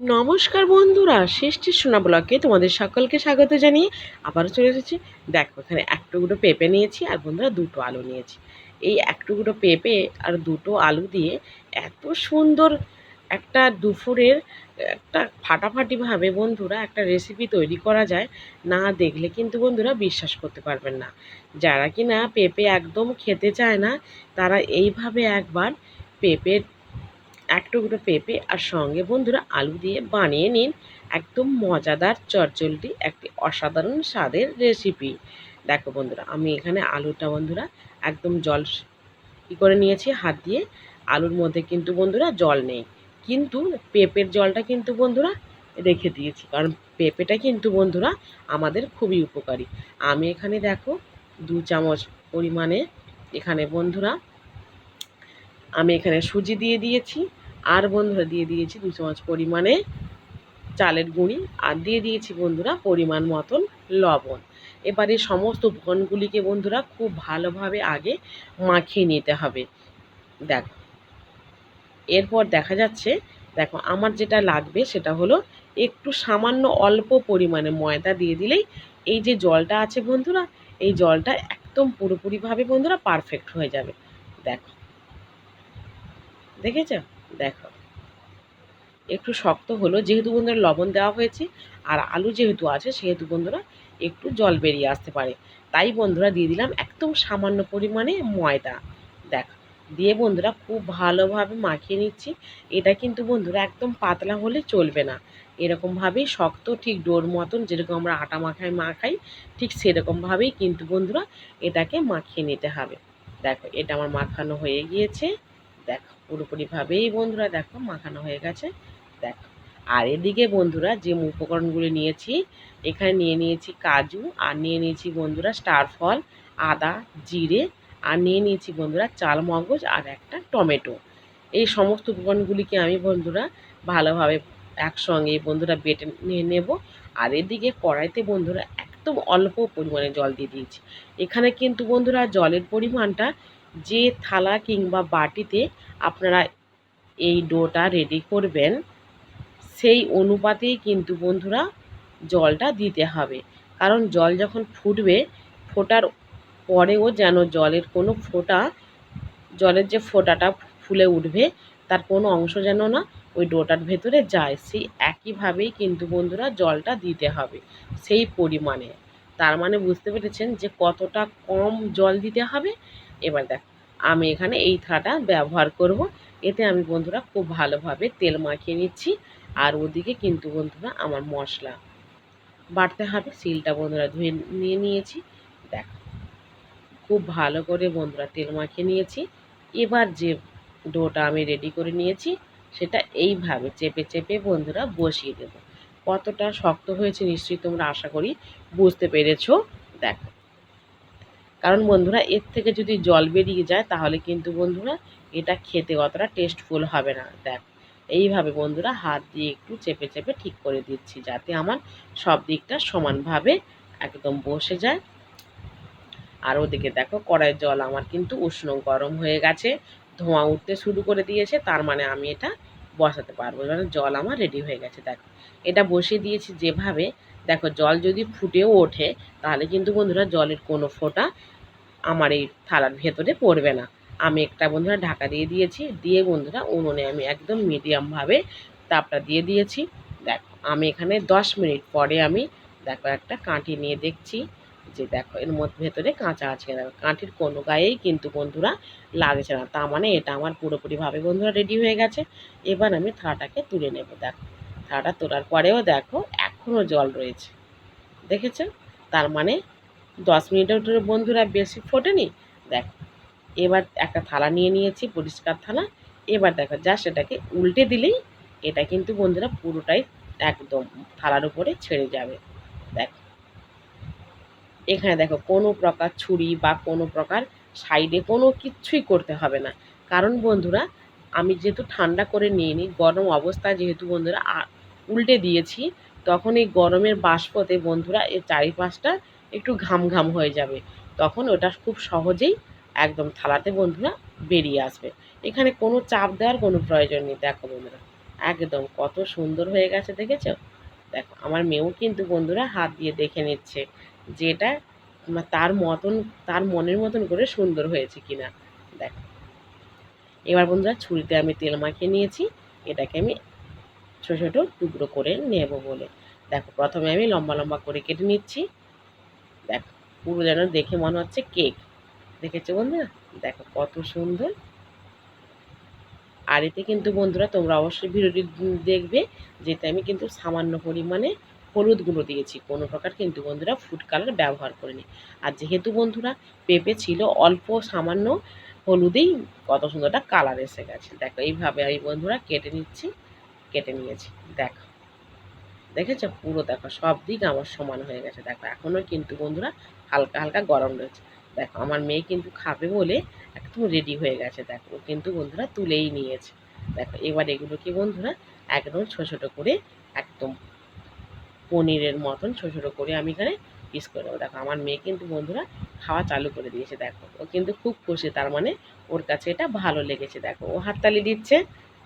নমস্কার বন্ধুরা, সৃষ্টির সোনা ব্লকে তোমাদের সকলকে স্বাগত জানিয়ে আবারও চলে এসেছি। দেখো, এখানে এক পেঁপে নিয়েছি আর বন্ধুরা দুটো আলু নিয়েছি। এই এক পেঁপে আর দুটো আলু দিয়ে এত সুন্দর একটা দুপুরের একটা ফাটাফাটিভাবে বন্ধুরা একটা রেসিপি তৈরি করা যায়, না দেখলে কিন্তু বন্ধুরা বিশ্বাস করতে পারবেন না। যারা কি না পেঁপে একদম খেতে চায় না, তারা এইভাবে একবার পেঁপের এক টুকরো পেঁপে আর সঙ্গে বন্ধুরা আলু দিয়ে বানিয়ে নিন। একদম মজাদার চটচলটি একটি অসাধারণ স্বাদের রেসিপি দেখো বন্ধুরা, আমি এখানে আলুটা বন্ধুরা একদম জল কী করে নিয়েছি, হাত দিয়ে। আলুর মধ্যে কিন্তু বন্ধুরা জল নেই। কিন্তু পেঁপের জলটা কিন্তু বন্ধুরা রেখে দিয়েছি, কারণ পেঁপেটা কিন্তু বন্ধুরা আমাদের খুবই উপকারী। আমি এখানে দেখো দু চামচ পরিমাণে এখানে বন্ধুরা আমি এখানে সুজি দিয়ে দিয়েছি। আর বন্ধুরা দিয়ে দিয়েছি দু চামচ পরিমাণে চালের গুঁড়ি, আর দিয়ে দিয়েছি বন্ধুরা পরিমাণ মতন লবণ। এবারে সমস্ত উপকরণগুলিকে বন্ধুরা খুব ভালোভাবে আগে মাখিয়ে নিতে হবে। দেখো, এরপর দেখা যাচ্ছে, দেখো আমার যেটা লাগবে সেটা হলো একটু সামান্য অল্প পরিমাণে ময়দা দিয়ে দিলেই এই যে জলটা আছে বন্ধুরা, এই জলটা একদম পুরোপুরিভাবে বন্ধুরা পারফেক্ট হয়ে যাবে। দেখো, দেখেছ? দেখো। একটু শক্ত হলো, যেহেতু বন্ধুরা লবণ দেওয়া হয়েছে, আর আলু যেহেতু আছে, সেহেতু বন্ধুরা একটু জল বেরিয়ে আসতে পারে। তাই বন্ধুরা দিয়ে দিলাম একদম সামান্য পরিমাণে ময়দা। দেখ, দিয়ে বন্ধুরা খুব ভালোভাবে মাখিয়ে নিচ্ছি। এটা কিন্তু বন্ধুরা একদম পাতলা হলে চলবে না। এরকমভাবেই শক্ত ঠিক ডোর মতন যেরকম আমরা আটা মাখাই মাখাই, ঠিক সেরকমভাবেই কিন্তু বন্ধুরা এটাকে মাখিয়ে নিতে হবে। দেখো, এটা আমার মাখানো হয়ে গিয়েছে। দেখো, পুরোপুরিভাবেই বন্ধুরা দেখো মাখানো হয়ে গেছে, দেখো। আর এদিকে বন্ধুরা যে উপকরণগুলি নিয়েছি, এখানে নিয়ে নিয়েছি কাজু, আর নিয়ে নিয়েছি বন্ধুরা স্টার ফল, আদা, জিরে, আর নিয়ে নিয়েছি বন্ধুরা চাল মগজ আর একটা টমেটো। এই সমস্ত উপকরণগুলিকে আমি বন্ধুরা ভালোভাবে একসঙ্গে বন্ধুরা বেটে নিয়ে নেব। আর এদিকে কড়াইতে বন্ধুরা একদম অল্প পরিমাণে জল দিয়ে দিয়েছি। এখানে কিন্তু বন্ধুরা জলের পরিমাণটা যে থালা কিংবা বাটিতে আপনারা এই ডোটা রেডি করবেন, সেই অনুপাতেই কিন্তু বন্ধুরা জলটা দিতে হবে। কারণ জল যখন ফুটবে, ফোটার পরেও যেন জলের কোনো ফোটা, জলের যে ফোটাটা ফুলে উঠবে, তার কোনো অংশ যেন না ওই ডোটার ভেতরে যায়। সেই একইভাবেই কিন্তু বন্ধুরা জলটা দিতে হবে সেই পরিমাণে। তার মানে বুঝতে পেরেছেন যে কতটা কম জল দিতে হবে এবার দেখ, আমি এখানে এই থাটা ব্যবহার করব। এতে আমি বন্ধুরা খুব ভালোভাবে তেল মাখিয়ে নিচ্ছি। আর ওদিকে কিন্তু বন্ধুরা আমার মশলা বাড়তে হবে, সিলটা বন্ধুরা ধুয়ে নিয়ে নিয়েছি। দেখ, খুব ভালো করে বন্ধুরা তেল মাখিয়ে নিয়েছি। এবার যে ডোটা আমি রেডি করে নিয়েছি, সেটা এইভাবে চেপে চেপে বন্ধুরা বসিয়ে দেব। কতটা শক্ত হয়েছে নিশ্চয়ই তোমরা আশা করি বুঝতে পেরেছ। দেখো কারণ বন্ধুরা, এর থেকে যদি জল বেরিয়ে যায়, তাহলে কিন্তু বন্ধুরা এটা খেতে অতটা টেস্টফুল হবে না। দেখ, এইভাবে বন্ধুরা হাত দিয়ে একটু চেপে চেপে ঠিক করে দিচ্ছি যাতে আমার সব দিকটা সমানভাবে একদম বসে যায়। আর ওদিকে দেখো, কড়াইয়ের জল আমার কিন্তু উষ্ণ গরম হয়ে গেছে, ধোঁয়া উঠতে শুরু করে দিয়েছে, তার মানে আমি এটা বসাতে পারব। মানে জল আমার রেডি হয়ে গেছে। দেখো, এটা বসিয়ে দিয়েছি যেভাবে দেখো, জল যদি ফুটেও ওঠে, তাহলে কিন্তু বন্ধুরা জলের কোনো ফোঁটা আমার এই থালার ভেতরে পড়বে না। আমি একটা বন্ধুরা ঢাকা দিয়ে দিয়েছি, দিয়ে বন্ধুরা উনুনে আমি একদম মিডিয়ামভাবে তাপটা দিয়ে দিয়েছি। দেখো, আমি এখানে দশ মিনিট পরে আমি দেখো একটা কাঁটি নিয়ে দেখছি যে দেখো, এর মধ্যে ভেতরে কাঁচা আছে দেখো কাঁটির কোনো গায়েই কিন্তু বন্ধুরা লাগছে না। তার মানে এটা আমার পুরোপুরিভাবে বন্ধুরা রেডি হয়ে গেছে। এবার আমি থালাটাকে তুলে নেব। দেখো, থালাটা তোলার পরেও দেখো এখনও জল রয়েছে। দেখেছ তার মানে দশ মিনিটের বন্ধুরা বেশি ফোটেনি? দেখো, এবার একটা থালা নিয়ে নিয়েছি, পরিষ্কার থালা। এবার দেখো, যা সেটাকে উল্টে দিলেই এটা কিন্তু বন্ধুরা পুরোটাই একদম থালার উপরে ছেড়ে যাবে। দেখো, এখানে দেখো কোনো প্রকার ছুরি বা কোনো প্রকার সাইডে কোনো কিচ্ছুই করতে হবে না। কারণ বন্ধুরা, আমি যেহেতু ঠান্ডা করে নিয়ে নিই গরম অবস্থায় যেহেতু বন্ধুরা উল্টে দিয়েছি তখন এই গরমের বাষ্পতে বন্ধুরা এর চারিপাশটা একটু ঘাম ঘাম হয়ে যাবে। তখন ওটা খুব সহজেই একদম থালাতে বন্ধুরা বেরিয়ে আসবে। এখানে কোনো চাপ দেওয়ার কোনো প্রয়োজন নেই, দেখো বন্ধুরা। একদম কত সুন্দর হয়ে গেছে, দেখেছ? দেখো, আমার মেয়েও কিন্তু বন্ধুরা হাত দিয়ে দেখে নিচ্ছে যে এটা তার মতন, তার মনের মতন করে সুন্দর হয়েছে কিনা। দেখো। এবার বন্ধুরা ছুরিতে আমি তেল মাখিয়ে নিয়েছি। এটাকে আমি ছোটো ছোটো টুকরো করে নেব বলে। দেখো, প্রথমে আমি লম্বা লম্বা করে কেটে নিচ্ছি। দেখো, পুরো যেন দেখে মনে হচ্ছে কেক। দেখেছ বন্ধুরা? দেখো কত সুন্দর। আর এতে কিন্তু বন্ধুরা তোমরা অবশ্যই ভিডিওটি দেখবে যেতে আমি কিন্তু সামান্য পরিমাণে হলুদ গুঁড়ো দিয়েছি। কোনো প্রকার কিন্তু বন্ধুরা ফুড কালার ব্যবহার করিনি। আর যেহেতু বন্ধুরা পেঁপে ছিল, অল্প সামান্য হলুদেই কত সুন্দরটা কালার এসে গেছে। দেখো, এইভাবে আমি বন্ধুরা কেটে নিচ্ছি। কেটে নিয়েছি। দেখো। দেখেছ? পুরো দেখো। সব দিক আমার সমান হয়ে গেছে। দেখো, এখনও কিন্তু বন্ধুরা হালকা হালকা গরম রয়েছে। দেখো, আমার মেয়ে কিন্তু খাবে বলে একদম রেডি হয়ে গেছে। দেখো কিন্তু বন্ধুরা তুলেই নিয়েছে। দেখো, এবার এগুলোকে বন্ধুরা একদম ছোটো ছোটো করে একদম পনিরের মতন ছোটো ছোটো করে আমি এখানে পিস করে দেবো দেখো, আমার মেয়ে কিন্তু বন্ধুরা খাওয়া চালু করে দিয়েছে। দেখো, ও কিন্তু খুব খুশি। তার মানে ওর কাছে এটা ভালো লেগেছে। দেখো, ও হাততালি দিচ্ছে।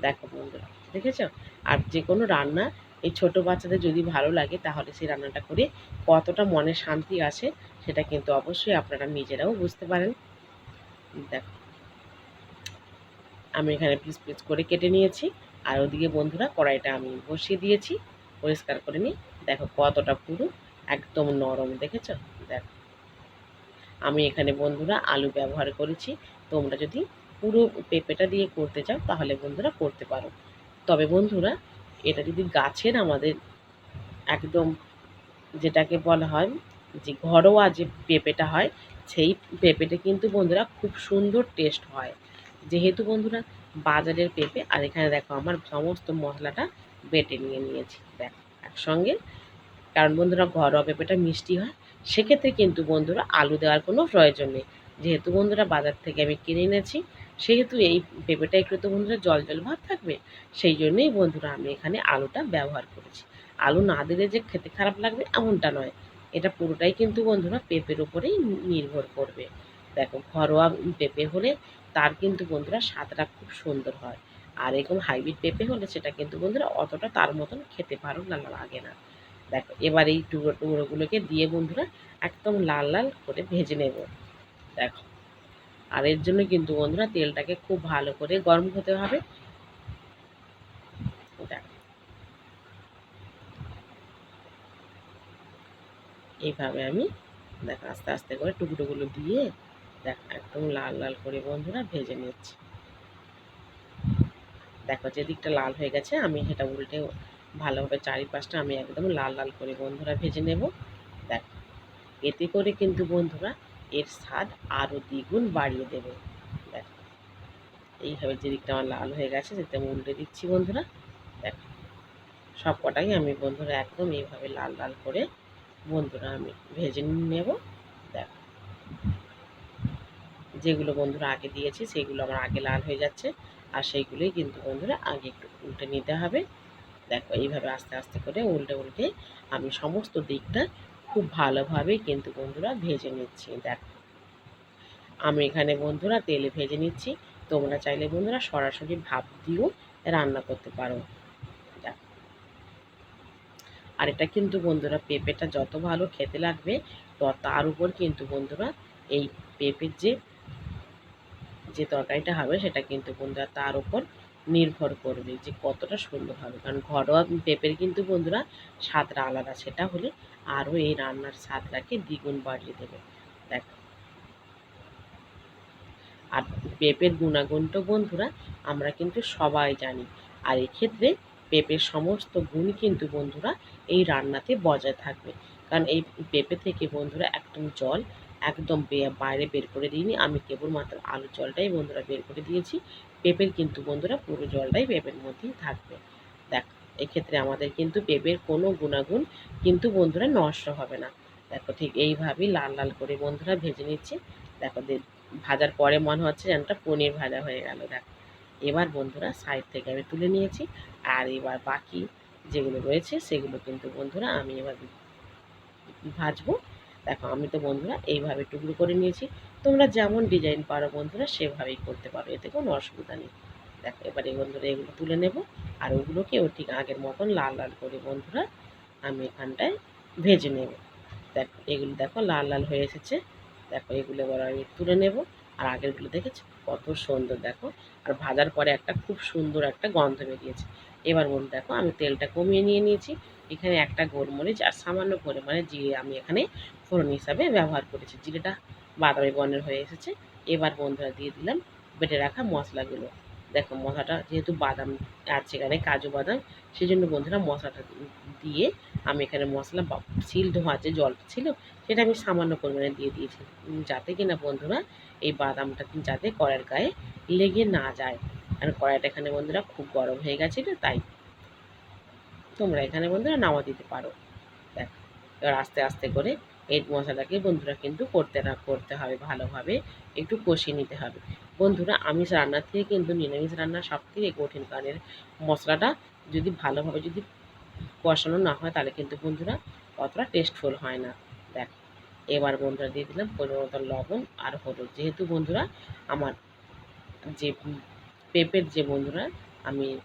দেখো বন্ধুরা। দেখেছ? আর যে কোনো রান্না এই ছোট বাচ্চাদের যদি ভালো লাগে, তাহলে সেই রান্নাটা করে কতটা মনে শান্তি আসে সেটা কিন্তু অবশ্যই আপনারা নিজেরাও বুঝতে পারেন। দেখো। আমি এখানে পিস পিস করে কেটে নিয়েছি, আর ওদিকে বন্ধুরা কড়াইটা আমি বসিয়ে দিয়েছি, পরিষ্কার করে নিই। দেখো কতটা পুরো, একদম নরম, দেখেছ? দেখো। আমি এখানে বন্ধুরা আলু ব্যবহার করেছি, তোমরা যদি পুরো পেঁপেটা দিয়ে করতে চাও, তাহলে বন্ধুরা করতে পারো। তবে বন্ধুরা, এটা যদি গাছের আমাদের একদম যেটাকে বলা হয় যে ঘরোয়া যে পেঁপেটা হয়, সেই পেঁপেটা কিন্তু বন্ধুরা খুব সুন্দর টেস্ট হয়। যেহেতু বন্ধুরা বাজারের পেঁপে, আর এখানে দেখো আমার সমস্ত মশলাটা বেটে নিয়ে নিয়েছি। দেখো, একসঙ্গে। কারণ বন্ধুরা ঘরোয়া পেঁপেটা মিষ্টি হয়, সেক্ষেত্রে কিন্তু বন্ধুরা আলু দেওয়ার কোনো প্রয়োজন নেই। যেহেতু বন্ধুরা বাজার থেকে আমি কিনে এনেছি, সেহেতু এই পেঁপেটা একটু তো বন্ধুরা জল জল ভাব থাকবে, সেই জন্যেই বন্ধুরা আমি এখানে আলুটা ব্যবহার করেছি। আলু না দিলে যে খেতে খারাপ লাগবে এমনটা নয়, এটা পুরোটাই কিন্তু বন্ধুরা পেঁপের উপরেই নির্ভর করবে। দেখো, ঘরোয়া পেঁপে হলে তার কিন্তু বন্ধুরা স্বাদটা খুব সুন্দর হয়, আর এরকম হাইব্রিড পেঁপে হলে সেটা কিন্তু বন্ধুরা অতটা তার মতন খেতে পারো না, লাগে না। দেখো, এবার এই টুকরো টুকরোগুলোকে দিয়ে বন্ধুরা একদম লাল লাল করে ভেজে নেব। দেখো। আর এর জন্য কিন্তু বন্ধুরা তেলটাকে খুব ভালো করে গরম হতে হবে। এইভাবে আমি দেখো আস্তে আস্তে করে টুকরোগুলো দিয়ে দেখো একদম লাল লাল করে বন্ধুরা ভেজে নিচ্ছি। দেখো যেদিকটা লাল হয়ে গেছে, আমি সেটা উল্টে ভালোভাবে চারিপাশটা আমি একদম লাল লাল করে বন্ধুরা ভেজে নেব। দেখো। এতে করে কিন্তু বন্ধুরা এর স্বাদ আরও দ্বিগুণ বাড়িয়ে দেবে। দেখো, এইভাবে যেদিকটা আমার লাল হয়ে গেছে যেতে আমি উল্টে দিচ্ছি বন্ধুরা। দেখো সব কটাই আমি বন্ধুরা একদম এইভাবে লাল লাল করে বন্ধুরা আমি ভেজে নেব। দেখো, যেগুলো বন্ধুরা আগে দিয়েছি, সেগুলো আমার আগে লাল হয়ে যাচ্ছে, আর সেইগুলোই কিন্তু বন্ধুরা আগে একটু উল্টে নিতে হবে। দেখো, এইভাবে আস্তে আস্তে করে উল্টে উল্টে আমি সমস্ত দিকটা খুব ভালোভাবে কিন্তু বন্ধুরা ভেজে নিচ্ছি, দেখো। আমি এখানে বন্ধুরা তেলে ভেজে নিচ্ছি। তোমরা চাইলে বন্ধুরা সরাসরি ভাপ দিয়েও রান্না করতে পারো। আর এটা কিন্তু বন্ধুরা পেঁপেটা যত ভালো খেতে লাগবে তার উপর কিন্তু বন্ধুরা এই পেঁপের যে যে তরকারিটা হবে সেটা কিন্তু বন্ধুরা তার উপর নির্ভর করবে যে কতটা সুন্দর হবে। কারণ ঘরোয়া পেঁপের কিন্তু বন্ধুরা স্বাদটা আলাদা, সেটা হলে আরও এই রান্নার স্বাদটাকে দ্বিগুণ বাড়িয়ে দেবে। দেখো। আর পেঁপের গুণাগুণ তো বন্ধুরা আমরা কিন্তু সবাই জানি। আর এক্ষেত্রে পেঁপের সমস্ত গুণ কিন্তু বন্ধুরা এই রান্নাতে বজায় থাকবে। কারণ এই পেঁপে থেকে বন্ধুরা একদম জল একদম বাইরে বের করে দিইনি। আমি কেবলমাত্র আলু জলটাই বন্ধুরা বের করে দিয়েছি। পেঁপের কিন্তু বন্ধুরা পুরো জলটাই পেঁপের মধ্যেই থাকবে। দেখ, এক্ষেত্রে আমাদের কিন্তু পেঁপের কোনো গুণাগুণ কিন্তু বন্ধুরা নষ্ট হবে না। দেখো ঠিক এইভাবেই লাল লাল করে বন্ধুরা ভেজে নিচ্ছি। দেখো ভাজার পরে মনে হচ্ছে যেন একটা পনির ভাজা হয়ে গেল। দেখো, এবার বন্ধুরা সাইড থেকে আমি তুলে নিয়েছি। আর এবার বাকি যেগুলো রয়েছে সেগুলো কিন্তু বন্ধুরা আমি এবার ভাজবো। দেখো, আমি তো বন্ধুরা এইভাবে টুকরো করে নিয়েছি। তোমরা যেমন ডিজাইন পারো বন্ধুরা, সেভাবেই করতে পারো, এতে কোনো অসুবিধা নেই। দেখো, এবারে বন্ধুরা এগুলো তুলে নেব, আর ওগুলোকে ও ঠিক আগের মতন লাল লাল করে বন্ধুরা আমি এখানটায় ভেজে নেব। দেখো, এগুলো দেখো লাল লাল হয়ে এসেছে। দেখো, এগুলো এবার আমি তুলে নেব। আর আগেরগুলো দেখেছ? কত সুন্দর, দেখো। আর ভাজার পরে একটা খুব সুন্দর একটা গন্ধ বেরিয়েছে। এবার বন্ধু দেখো, আমি তেলটা কমিয়ে নিয়ে নিয়েছি। এখানে একটা গোলমরিচ আর সামান্য পরিমাণে জিরে আমি এখানে ফোড়ন হিসাবে ব্যবহার করেছি। জিরেটা বাদামি বর্ণের হয়ে এসেছে। এবার বন্ধুরা দিয়ে দিলাম বেটে রাখা মশলাগুলো। দেখো মশলাটা যেহেতু বাদাম আছে এখানে, কাজু বাদাম সেই জন্য বন্ধুরা মশলাটা দিয়ে আমি এখানে মশলা সিল ধোয়া যে জলটা ছিল, সেটা আমি সামান্য পরিমাণে দিয়ে দিয়েছি। যাতে কিনা বন্ধুরা এই বাদামটা যাতে কড়াইয়ের গায়ে লেগে না যায়। কারণ কড়াইটা এখানে বন্ধুরা খুব গরম হয়ে গেছিল, তাই তোমরা এখানে বন্ধুরা নামা দিতে পারো। দেখ, এবার আস্তে আস্তে করে এই মশলাটাকে বন্ধুরা কিন্তু করতে না করতে হবে ভালোভাবে, একটু কষিয়ে নিতে হবে। বন্ধুরা, আমিষ রান্নার থেকে কিন্তু নিরামিষ রান্না সব থেকে কঠিন কারণ মশলাটা যদি ভালোভাবে যদি কষানো না হয় তাহলে কিন্তু বন্ধুরা অতটা টেস্টফুল হয় না। দেখ, এবার বন্ধুরা দিয়ে দিলাম পরিমাণ লবণ আর হলুদ। যেহেতু বন্ধুরা, আমার যে পেঁপের যে বন্ধুরা, আমি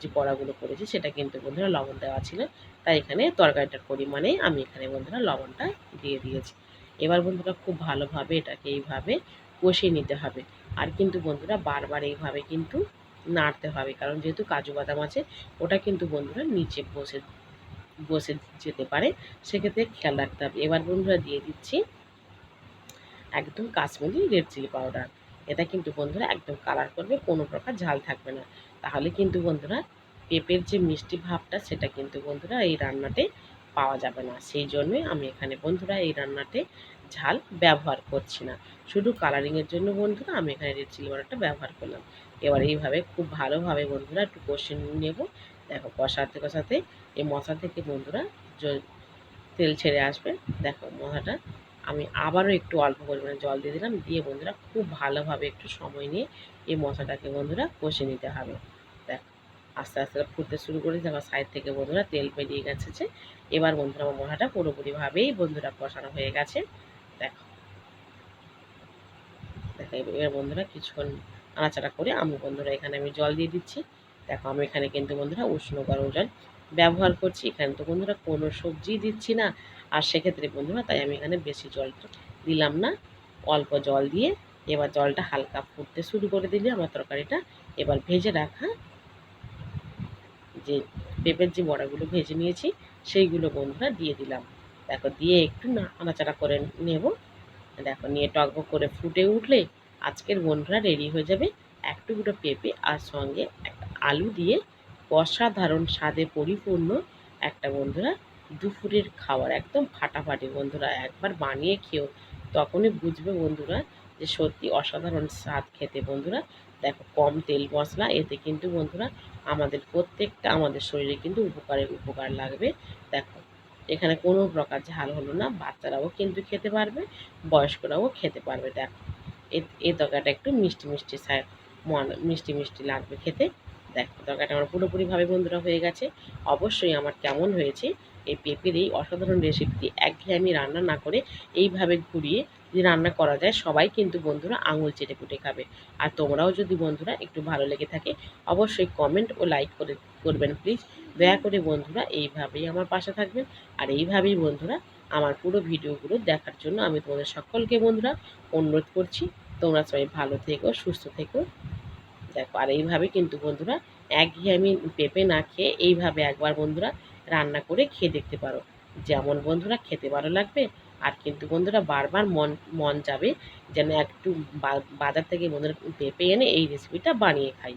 যে বড়াগুলো করেছি সেটা কিন্তু বন্ধুরা লবণ দেওয়া ছিল। তাই এখানে তরকারিটার পরিমাণে আমি এখানে বন্ধুরা লবণটা দিয়ে দিয়েছি। এবার বন্ধুরা খুব ভালোভাবে এটাকে এইভাবে কষিয়ে নিতে হবে। আর কিন্তু বন্ধুরা বারবার এইভাবে কিন্তু নাড়তে হবে, কারণ যেহেতু কাজু বাদাম আছে, ওটা কিন্তু বন্ধুরা নিচে বসে বসে যেতে পারে, সেক্ষেত্রে খেয়াল রাখতে হবে। এবার বন্ধুরা দিয়ে দিচ্ছি একদম কাশ্মীরি রেড চিলি পাউডার। এটা কিন্তু বন্ধুরা একদম কালার করবে, কোনো প্রকার ঝাল থাকবে না। তাহলে কিন্তু বন্ধুরা পেঁপের যে মিষ্টি ভাবটা, সেটা কিন্তু বন্ধুরা এই রান্নাতে পাওয়া যাবে না। সেই জন্যই আমি এখানে বন্ধুরা এই রান্নাতে ঝাল ব্যবহার করছি না। শুধু কালারিংয়ের জন্য বন্ধুরা আমি এখানে রেড চিলি পাউডারটা ব্যবহার করলাম। এবার এইভাবে খুব ভালোভাবে বন্ধুরা একটু কষিয়ে নেব। দেখো কষাতে কষাতে এই মশলা থেকে বন্ধুরা তেল ছেড়ে আসবে। দেখো মশলাটা আমি আবারও একটু অল্প পরিমাণে জল দিয়ে দিলাম। দিয়ে বন্ধুরা খুব ভালোভাবে একটু সময় নিয়ে এই মশলাটাকে বন্ধুরা কষে নিতে হবে। দেখ, আস্তে আস্তে ফুটতে শুরু করে দেখো সাইড থেকে বন্ধুরা তেল বেরিয়ে গেছে যে এবার বন্ধুরা আমার মশলাটা পুরোপুরিভাবেই বন্ধুরা কষানো হয়ে গেছে। দেখো দেখো, এবার বন্ধুরা কিছুক্ষণ নাড়াচাড়া করে আমি বন্ধুরা এখানে আমি জল দিয়ে দিচ্ছি। দেখো, আমি এখানে কিন্তু বন্ধুরা উষ্ণ গরম জল ব্যবহার করছি। এখানে তো বন্ধুরা কোনো সবজি দিচ্ছি না। আর সেক্ষেত্রে বন্ধুরা তাই আমি এখানে বেশি জল দিলাম না। অল্প জল দিয়ে এবার জলটা হালকা ফুটতে শুরু করে দিলে, আমার তরকারিটা। এবার ভেজে রাখা যে পেঁপের যে বড়াগুলো ভেজে নিয়েছি, সেইগুলো বন্ধুরা দিয়ে দিলাম। দেখো, দিয়ে একটু না নাড়াচাড়া করে নেব। দেখো, নিয়ে টকবক করে ফুটে উঠলে আজকের বন্ধুরা রেডি হয়ে যাবে এক টুকরো পেঁপে আর সঙ্গে একটা আলু দিয়ে অসাধারণ স্বাদে পরিপূর্ণ একটা বন্ধুরা দুপুরের খাবার একদম ফাটাফাটি, বন্ধুরা। একবার বানিয়ে খেও, তখনই বুঝবে বন্ধুরা যে সত্যি অসাধারণ স্বাদ খেতে, বন্ধুরা। দেখো, কম তেল মশলা, এতে কিন্তু বন্ধুরা আমাদের প্রত্যেকটা আমাদের শরীরে কিন্তু উপকারের উপকার লাগবে। দেখো, এখানে কোনো প্রকার ঝাল হলো না, বাচ্চারাও কিন্তু খেতে পারবে, বয়স্করাও খেতে পারবে। দেখো, এ- তরকারিটা একটু মিষ্টি মিষ্টি মন, মিষ্টি মিষ্টি লাগবে খেতে। দেখো, তরকারিটা আমার পুরোপুরিভাবে বন্ধুরা হয়ে গেছে। অবশ্যই আমার কেমন হয়েছে এই পেঁপের এই অসাধারণ রেসিপিটি একঘেয়েমি রান্না না করে এইভাবে ঘুরিয়ে যদি রান্না করা যায়, সবাই কিন্তু বন্ধুরা আঙুল চেটে পুটে খাবে। আর তোমরাও যদি বন্ধুরা একটু ভালো লেগে থাকে, অবশ্যই কমেন্ট ও লাইক করে, করবেন প্লিজ দয়া করে বন্ধুরা এইভাবেই আমার পাশে থাকবেন। আর এইভাবেই বন্ধুরা আমার পুরো ভিডিওগুলো দেখার জন্য আমি তোমাদের সকলকে বন্ধুরা অনুরোধ করছি, তোমরা সবাই ভালো থেকো, সুস্থ থেকো। দেখো, আর এইভাবে কিন্তু বন্ধুরা একঘেয়েমি পেঁপে না খেয়ে এইভাবে একবার বন্ধুরা রান্না করে খেয়ে দেখতে পারো। যেমন বন্ধুরা খেতে ভালো লাগবে, আর কিন্তু বন্ধুরা বারবার মন মন যাবে যেন একটু বাজার থেকে বন্ধুরা পেঁপে এনে এই রেসিপিটা বানিয়ে খাই।